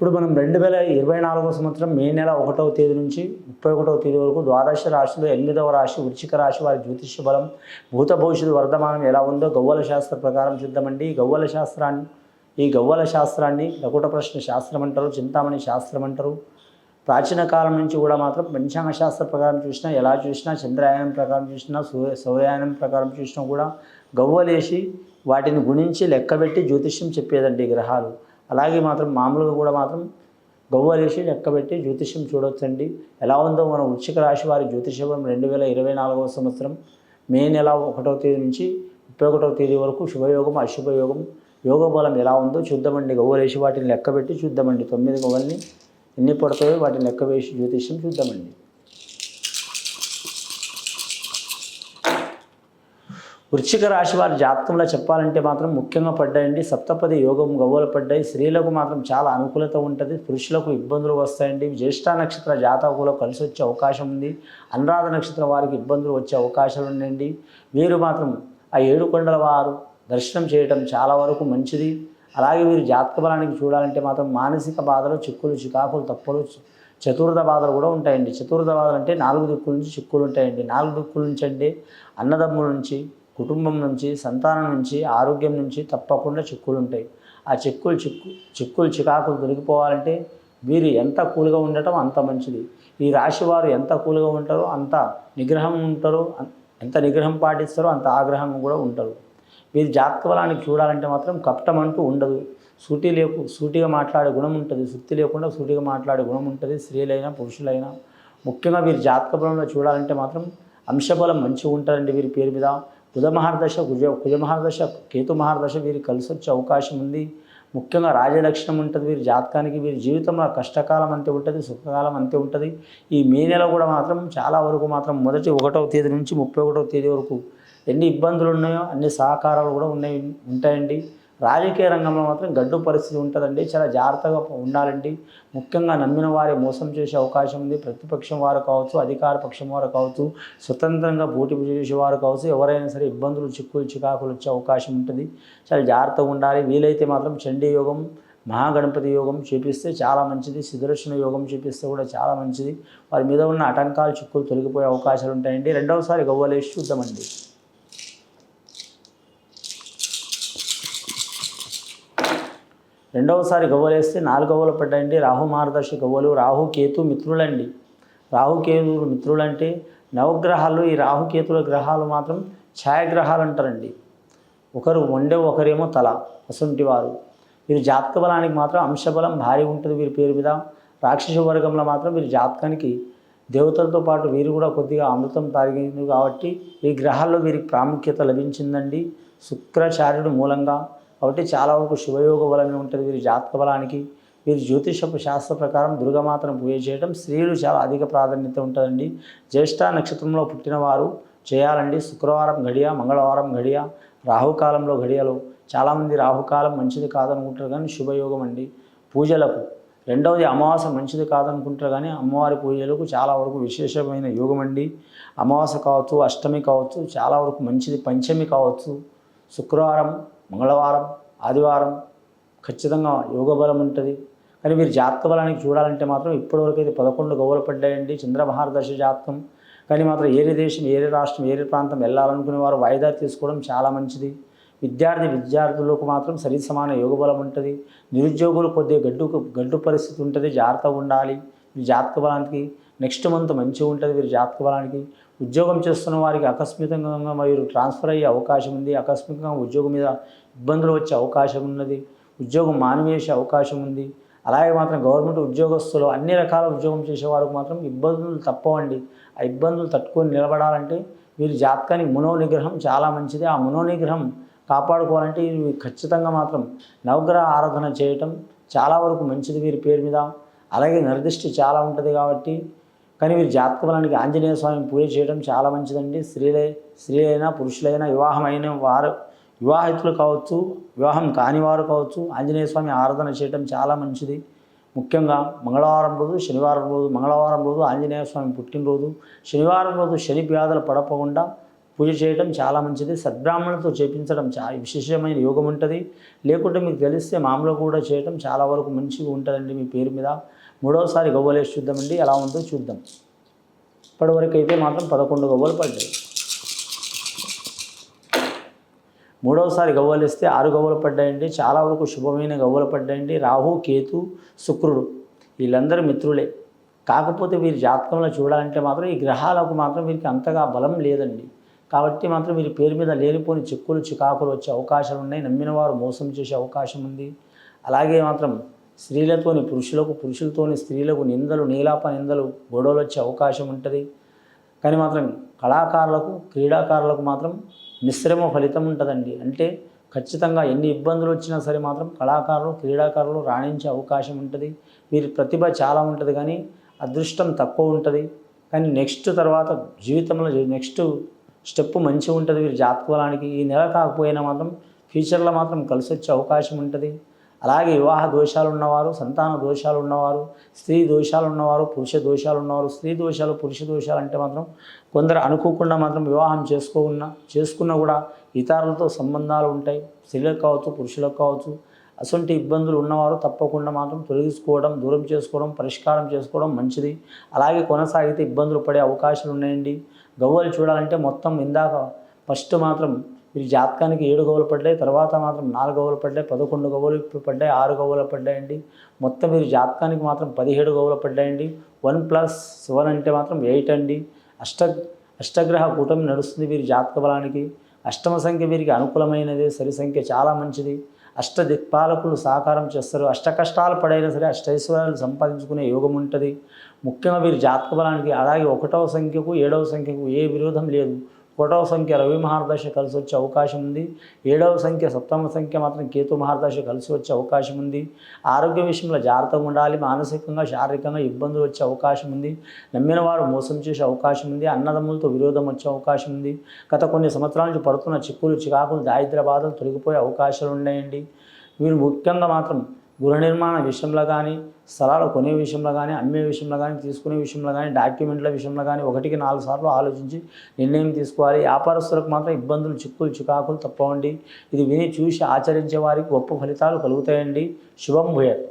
ఇప్పుడు మనం రెండు వేల ఇరవై నాలుగో సంవత్సరం మే నెల ఒకటవ తేదీ నుంచి ముప్పై ఒకటవ తేదీ వరకు ద్వాదశ రాశిలో ఎనిమిదవ రాశి వృచ్చిక రాశి వారి జ్యోతిష్య బలం భూత భవిష్యత్తు వర్ధమానం ఎలా ఉందో గవ్వల శాస్త్ర ప్రకారం చూద్దామండి. గవ్వల శాస్త్రాన్ని ఈ గవ్వల శాస్త్రాన్ని లకుట ప్రశ్న శాస్త్రం అంటారు చింతామణి శాస్త్రం అంటారు. ప్రాచీన కాలం నుంచి కూడా మాత్రం పంచాంగ శాస్త్ర ప్రకారం చూసినా ఎలా చూసినా చంద్రయానం ప్రకారం చూసినా సూర్య సౌర్యాయనం ప్రకారం చూసినా కూడా గవ్వలేసి వాటిని గుణించి లెక్కబెట్టి జ్యోతిష్యం చెప్పేదండి ఈ గ్రహాలు. అలాగే మాత్రం మామూలుగా కూడా మాత్రం గవ్వలేసి లెక్కబెట్టి జ్యోతిష్యం చూడొచ్చండి. ఎలా ఉందో మన వృశ్చిక రాశి వారి జ్యోతిష్యం రెండు వేల ఇరవై నాలుగవ సంవత్సరం మే నెల ఒకటవ తేదీ నుంచి ముప్పై ఒకటవ తేదీ వరకు శుభయోగం అశుభయోగం యోగ బలం ఎలా ఉందో చూద్దామండి. గవ్వలేసి వాటిని లెక్కబెట్టి చూద్దామండి. తొమ్మిది గవ్వల్ని ఎన్ని పడతాయో వాటిని లెక్క వేసి జ్యోతిష్యం చూద్దామండి. వృశ్చిక రాశి వారి జాతకంలో చెప్పాలంటే మాత్రం ముఖ్యంగా పడ్డాయండి. సప్తపది యోగం గవ్వలు పడ్డాయి. స్త్రీలకు మాత్రం చాలా అనుకూలత ఉంటుంది. పురుషులకు ఇబ్బందులు వస్తాయండి. జ్యేష్ఠ నక్షత్ర జాతకులకు కలిసి వచ్చే అవకాశం ఉంది. అనురాధ నక్షత్రం వారికి ఇబ్బందులు వచ్చే అవకాశాలు ఉన్నాయండి. వీరు మాత్రం ఆ ఏడు కొండల వారు దర్శనం చేయడం చాలా వరకు మంచిది. అలాగే వీరు జాతక బలానికి చూడాలంటే మాత్రం మానసిక బాధలు చిక్కులు చికాకులు తప్పులు చతుర్థ బాధలు కూడా ఉంటాయండి. చతుర్థ బాధలు అంటే నాలుగు దిక్కుల నుంచి చిక్కులు ఉంటాయండి. నాలుగు దిక్కుల నుంచి అంటే అన్నదమ్ముల నుంచి కుటుంబం నుంచి సంతానం నుంచి ఆరోగ్యం నుంచి తప్పకుండా చిక్కులు ఉంటాయి. ఆ చిక్కులు చిక్కు చిక్కులు చికాకులు దొరికిపోవాలంటే వీరు ఎంత కూల్గా ఉండటం అంత మంచిది. ఈ రాశి వారు ఎంత కూల్గా ఉంటారో అంత నిగ్రహం ఉంటారో ఎంత నిగ్రహం పాటిస్తారో అంత ఆగ్రహం కూడా ఉంటారు. వీరి జాతక బలానికి చూడాలంటే మాత్రం కపటం అంటూ ఉండదు. సూటి లేకు సూటిగా మాట్లాడే గుణం ఉంటుంది. సుత్తి లేకుండా సూటిగా మాట్లాడే గుణం ఉంటుంది. స్త్రీలైనా పురుషులైనా. ముఖ్యంగా వీరి జాతక బలంలో చూడాలంటే మాత్రం అంశబలం మంచిగా ఉంటుందండి వీరి పేరు మీద. బుధ మహారదశ కుజ కుజ మహారదశ కేతు మహారదశ వీరికి కలిసి వచ్చే అవకాశం ఉంది. ముఖ్యంగా రాజలక్షణం ఉంటుంది వీరి జాతకానికి వీరి జీవితంలో కష్టకాలం అంతే ఉంటుంది సుఖకాలం అంతే ఉంటుంది. ఈ మే నెల కూడా మాత్రం చాలా వరకు మాత్రం మొదటి ఒకటవ తేదీ నుంచి ముప్పై ఒకటవ తేదీ వరకు ఎన్ని ఇబ్బందులు ఉన్నాయో అన్ని సహకారాలు కూడా ఉన్నాయి ఉంటాయండి. రాజకీయ రంగంలో మాత్రం గడ్డు పరిస్థితి ఉంటుందండి. చాలా జాగ్రత్తగా ఉండాలండి. ముఖ్యంగా నమ్మిన వారే మోసం చేసే అవకాశం ఉంది. ప్రతిపక్షం వారు కావచ్చు అధికార పక్షం వారు కావచ్చు స్వతంత్రంగా పోటీ చేసేవారు కావచ్చు ఎవరైనా సరే ఇబ్బందులు చిక్కులు చికాకులు వచ్చే అవకాశం ఉంటుంది. చాలా జాగ్రత్తగా ఉండాలి. వీలైతే మాత్రం చండీ యోగం మహాగణపతి యోగం చూపిస్తే చాలా మంచిది. సుదర్శన యోగం చూపిస్తే కూడా చాలా మంచిది. వారి మీద ఉన్న ఆటంకాలు చిక్కులు తొలగిపోయే అవకాశాలు ఉంటాయండి. రెండవసారి గవ్వలేసి చూద్దామండి. రెండవసారి గవ్వలేస్తే నాలుగు గవ్వలు పడ్డాయండి. రాహు మార్గదర్శి గవ్వలు రాహు కేతు మిత్రులండి. రాహు మిత్రులంటే నవగ్రహాలు ఈ రాహు కేతుల గ్రహాలు మాత్రం ఛాయాగ్రహాలు అంటారండి. ఒకరు వండే ఒకరేమో తల అసంటి వారు. వీరి జాతక బలానికి మాత్రం అంశబలం భారీ ఉంటుంది వీరి పేరు మీద. రాక్షస వర్గంలో మాత్రం వీరి జాతకానికి దేవతలతో పాటు వీరు కూడా కొద్దిగా అమృతం తాగింది కాబట్టి ఈ గ్రహాల్లో వీరికి ప్రాముఖ్యత లభించిందండి. శుక్రాచార్యుడు మూలంగా కాబట్టి చాలా వరకు శుభయోగ బలమే ఉంటుంది వీరి జాతక బలానికి. వీరి జ్యోతిషపు శాస్త్ర ప్రకారం దుర్గమాతను పూజ చేయడం స్త్రీలు చాలా అధిక ప్రాధాన్యత ఉంటుందండి. జ్యేష్ఠ నక్షత్రంలో పుట్టినవారు చేయాలండి. శుక్రవారం గడియ మంగళవారం గడియ రాహుకాలంలో గడియలు చాలామంది రాహుకాలం మంచిది కాదనుకుంటారు కానీ శుభయోగం అండి. పూజలకు రెండవది అమావాస మంచిది కాదనుకుంటారు కానీ అమ్మవారి పూజలకు చాలా వరకు విశేషమైన యోగం అండి. అమావాస కావచ్చు అష్టమి కావచ్చు చాలా వరకు మంచిది పంచమి కావచ్చు శుక్రవారం మంగళవారం ఆదివారం ఖచ్చితంగా యోగ బలం ఉంటుంది. కానీ మీరు జాతక బలానికి చూడాలంటే మాత్రం ఇప్పటివరకు అయితే పదకొండు గౌరవ పడ్డాయండి. చంద్రమహారదశ జాతకం. కానీ మాత్రం ఏరే దేశం ఏరే రాష్ట్రం ఏరే ప్రాంతం వెళ్ళాలనుకునే వారు వాయిదా తీసుకోవడం చాలా మంచిది. విద్యార్థి విద్యార్థులకు మాత్రం సరి సమాన యోగ బలం ఉంటుంది. నిరుద్యోగులు కొద్దిగా గడ్డు గడ్డు పరిస్థితి ఉంటుంది. జాగ్రత్తగా ఉండాలి. మీ జాతక బలానికి నెక్స్ట్ మంత్ మంచిగా ఉంటుంది వీరి జాతక బలానికి. ఉద్యోగం చేస్తున్న వారికి ఆకస్మికంగా మీరు ట్రాన్స్ఫర్ అయ్యే అవకాశం ఉంది. ఆకస్మికంగా ఉద్యోగం మీద ఇబ్బందులు వచ్చే అవకాశం ఉన్నది ఉద్యోగం మానివేసే అవకాశం ఉంది. అలాగే మాత్రం గవర్నమెంట్ ఉద్యోగస్తులు అన్ని రకాల ఉద్యోగం చేసే వారికి మాత్రం ఇబ్బందులు తప్పవండి. ఆ ఇబ్బందులు తట్టుకొని నిలబడాలంటే వీరి జాతకానికి మనోనిగ్రహం చాలా మంచిది. ఆ మనోనిగ్రహం కాపాడుకోవాలంటే ఇవి ఖచ్చితంగా మాత్రం నవగ్రహ ఆరాధన చేయటం చాలా వరకు మంచిది వీరి పేరు మీద. అలాగే నిర్దిష్టి చాలా ఉంటుంది కాబట్టి కానీ వీరి జాతక బలానికి ఆంజనేయ స్వామి పూజ చేయడం చాలా మంచిదండి. స్త్రీలే స్త్రీలైనా పురుషులైనా వివాహమైన వారు వివాహితులు కావచ్చు వివాహం కాని వారు కావచ్చు ఆంజనేయ స్వామి ఆరాధన చేయడం చాలా మంచిది. ముఖ్యంగా మంగళవారం రోజు శనివారం రోజు మంగళవారం రోజు ఆంజనేయ స్వామి పుట్టినరోజు శనివారం రోజు శని వ్యాధులు పడకుండా పూజ చేయడం చాలా మంచిది. సద్బ్రాహ్మణులతో చేపించడం చాలా విశేషమైన యోగం ఉంటుంది. లేకుంటే మీకు తెలిస్తే మామూలు కూడా చేయడం చాలా వరకు మంచిగా ఉంటుందండి మీ పేరు మీద. మూడవసారి గవ్వలేసి చూద్దామండి. ఎలా ఉందో చూద్దాం. ఇప్పటివరకు అయితే మాత్రం పదకొండు గవ్వలు పడ్డాయి. మూడవసారి గవ్వలు ఇస్తే ఆరు గవ్వలు పడ్డాయండి. చాలా వరకు శుభమైన గవ్వలు పడ్డాయండి. రాహు కేతు శుక్రుడు వీళ్ళందరూ మిత్రులే. కాకపోతే వీరి జాతకంలో చూడాలంటే మాత్రం ఈ గ్రహాలకు మాత్రం వీరికి అంతగా బలం లేదండి. కాబట్టి మాత్రం వీరి పేరు మీద లేనిపోని చిక్కులు చికాకులు వచ్చే అవకాశాలు ఉన్నాయి. నమ్మిన వారు మోసం చేసే అవకాశం ఉంది. అలాగే మాత్రం స్త్రీలతోని పురుషులకు పురుషులతోని స్త్రీలకు నిందలు నీలాప నిందలు గొడవలు వచ్చే అవకాశం ఉంటుంది. కానీ మాత్రం కళాకారులకు క్రీడాకారులకు మాత్రం మిశ్రమ ఫలితం ఉంటుందండి. అంటే ఖచ్చితంగా ఎన్ని ఇబ్బందులు వచ్చినా సరే మాత్రం కళాకారులు క్రీడాకారులు రాణించే అవకాశం ఉంటుంది. వీరి ప్రతిభ చాలా ఉంటుంది కానీ అదృష్టం తక్కువ ఉంటుంది. కానీ నెక్స్ట్ తర్వాత జీవితంలో నెక్స్ట్ స్టెప్ మంచిగా ఉంటుంది వీరి జాతకాలానికి. ఈ నెల కాకపోయినా మాత్రం ఫ్యూచర్లో మాత్రం కలిసి వచ్చే అవకాశం ఉంటుంది. అలాగే వివాహ దోషాలు ఉన్నవారు సంతాన దోషాలు ఉన్నవారు స్త్రీ దోషాలు ఉన్నవారు పురుష దోషాలు ఉన్నవారు స్త్రీ దోషాలు పురుష దోషాలు అంటే మాత్రం కొందరు అనుకోకుండా మాత్రం వివాహం చేసుకోకున్నా చేసుకున్నా కూడా ఇతరులతో సంబంధాలు ఉంటాయి. స్త్రీలకు కావచ్చు పురుషులకు కావచ్చు. అటువంటి ఇబ్బందులు ఉన్నవారు తప్పకుండా మాత్రం తొలగించుకోవడం దూరం చేసుకోవడం పరిష్కారం చేసుకోవడం మంచిది. అలాగే కొనసాగితే ఇబ్బందులు పడే అవకాశాలు ఉన్నాయండి గవ్వలు చూడాలంటే మొత్తం ఇందాక ఫస్ట్ మాత్రం వీరి జాతకానికి ఏడు గవ్వలు పడ్డాయి తర్వాత మాత్రం నాలుగు గవ్వలు పడ్డాయి పదకొండు గవ్వలు పడ్డాయి ఆరు గవ్వలు పడ్డాయండి. మొత్తం వీరి జాతకానికి మాత్రం పదిహేడు గవ్వలు పడ్డాయండి. వన్ ప్లస్ సెవెన్ అంటే మాత్రం ఎయిట్ అండి. అష్ట అష్టగ్రహ కూటమి నడుస్తుంది వీరి జాతక బలానికి. అష్టమ సంఖ్య వీరికి అనుకూలమైనది సరి సంఖ్య చాలా మంచిది. అష్ట దిక్పాలకులు సాకారం చేస్తారు. అష్ట కష్టాలు పడైనా సరే అష్టైశ్వర్యాలు సంపాదించుకునే యోగం ఉంటుంది. ముఖ్యంగా వీరి జాతక బలానికి అలాగే ఒకటవ సంఖ్యకు ఏడవ సంఖ్యకు ఏ విరోధం లేదు. ఒకటవ సంఖ్య రవి మహారదశ కలిసి వచ్చే అవకాశం ఉంది. ఏడవ సంఖ్య సప్తమ సంఖ్య మాత్రం కేతు మహారదశ కలిసి వచ్చే అవకాశం ఉంది. ఆరోగ్య విషయంలో జాగ్రత్తగా ఉండాలి. మానసికంగా శారీరకంగా ఇబ్బందులు వచ్చే అవకాశం ఉంది. నమ్మిన వారు మోసం చేసే అవకాశం ఉంది. అన్నదమ్ములతో విరోధం వచ్చే అవకాశం ఉంది. గత కొన్ని సంవత్సరాల నుంచి పడుతున్న చిక్కులు చికాకులు దారిద్ర బాధలు తొలగిపోయే అవకాశాలు ఉన్నాయండి. వీరు ముఖ్యంగా మాత్రం గృహ నిర్మాణ విషయంలో కానీ స్థలాలు కొనే విషయంలో కానీ అమ్మే విషయంలో కానీ తీసుకునే విషయంలో కానీ డాక్యుమెంట్ల విషయంలో కానీ ఒకటికి నాలుగు సార్లు ఆలోచించి నిర్ణయం తీసుకోవాలి. వ్యాపారస్తులకు మాత్రం ఇబ్బందులు చిక్కులు చికాకులు తప్పవండి. ఇది విని చూసి ఆచరించే వారికి గొప్ప ఫలితాలు కలుగుతాయండి. శుభం భూయత్.